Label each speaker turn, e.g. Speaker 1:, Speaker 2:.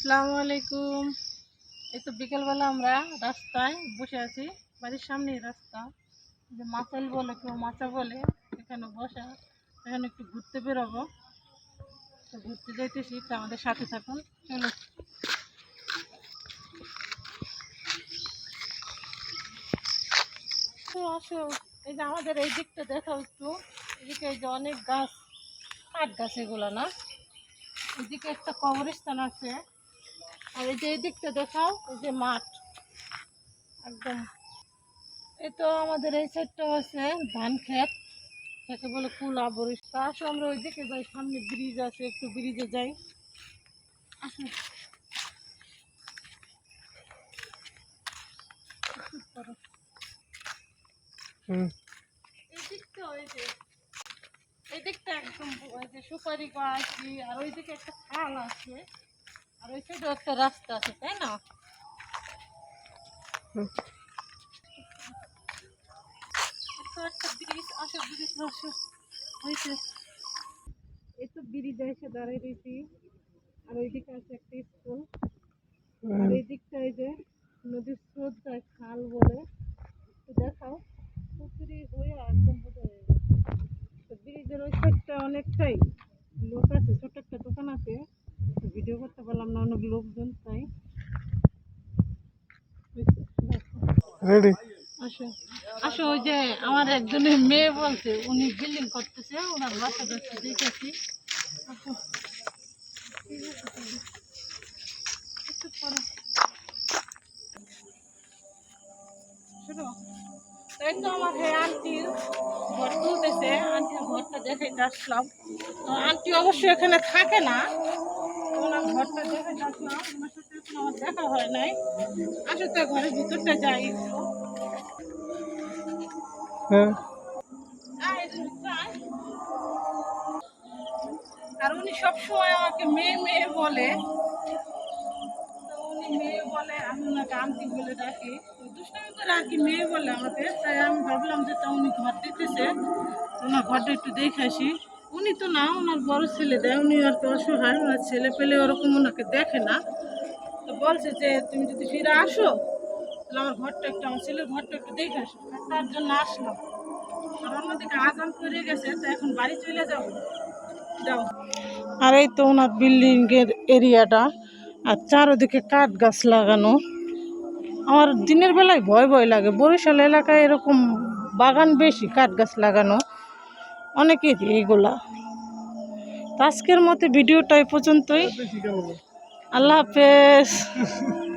Speaker 1: আসসালামু আলাইকুম। এই তো বিকেলবেলা আমরা রাস্তায় বসে আছি। বাড়ির সামনেই রাস্তা। যে মাচাল বলে, কেউ মাচা বলে, এখানে বসা। এখানে একটু ঘুরতে বেরোবো। তো ঘুরতে যাইতেছি, তো আমাদের সাথে থাকুন। চলো। আসো, এই যে আমাদের এই দিকটা দেখাও একটু। এদিকে এই যে অনেক গাছ কাঠ গাছ এগুলো না? এদিকে একটা কবরস্থান আছে। আর এই যে এই দিকটা দেখাও এই যে মাঠ। একদম। এই তো আমাদের এই সাইডটাও আছে ধান ক্ষেত যাকে বলে কুলা বরিশ। তা আসো আমরা ওই দিকে যাই সামনে ব্রিজ আছে একটু ব্রিজে যাই। আসো। চুপ এই দিকটা ওই যে এই দিকটা একদম ওই যে সুপারি গাছ আর ওই দিকে একটা খাল আছে। আর ওই সাইডে একটা রাস্তা আছে তাই না? একটা ব্রিজ আসো ব্রিজ আসো হয়েছে। এই তো ব্রিজে এসে দাঁড়িয়ে রয়েছি। আর ওই দিকে আছে একটা স্কুল। আর এই দিকটা এই যে নদীর স্রোত যায় খাল বলে তো দেখাও। পুকুরি হয়ে একদম বোঝা হয়ে গেছে তো ব্রিজের ওই সাইডটা অনেকটাই লোক আছে ছোট একটা দোকান আছে তো ভিডিও করতে পারলাম না অনেক লোকজন তাই।
Speaker 2: রেডি
Speaker 1: আসো। আসো ওই যে আমার একজনের মেয়ে বলছে উনি বিল্ডিং করতেছে ওনার বাসা যাচ্ছে দেখেছি। এই তো আমার হে আন্টির ঘর তুলতেছে আন্টির ঘরটা দেখাইতে আসলাম। তো আন্টি অবশ্যই এখানে থাকে না। ওনার ঘরটা ওনার সাথে এখন আমার দেখা হয় নাই। আসো তো ঘরের ভিতরটা যাই একটু।
Speaker 2: হ্যাঁ।
Speaker 1: আর উনি সবসময় আমাকে মেয়ে মেয়ে বলে। তো উনি মেয়ে বলে আমি ওনাকে আন্টি বলে ডাকি। দুষ্টামি করে আর কি মেয়ে বলে আমাকে। তাই আমি ভাবলাম যে তা উনি ঘর দিতেছে। ওনার ঘরটা একটু দেখে আসি। উনি তো না ওনার বড় ছেলে দেয়, উনি আর কি অসহায় ওনার ছেলে পেলে ওরকম ওনাকে দেখে না। তো বলছে যে, তুমি যদি ফিরে আসো, তাহলে আমার ঘরটা একটু, আমার ছেলের ঘরটা একটু দেখে আসো। তার জন্য আসলাম। আর অন্যদিকে আজান করে গেছে, তো এখন বাড়ি চলে যাব। যাও। আর এই তো ওনার বিল্ডিং এর এরিয়াটা আর চারোদিকে কাঠ গাছ লাগানো। আমার দিনের বেলায় ভয় ভয় লাগে। বরিশাল এলাকায় এরকম বাগান বেশি, কাঠ গাছ লাগানো। অনেকেরই এইগুলা। আজকের মতো ভিডিওটা এই পর্যন্তই। আল্লাহ হাফেজ।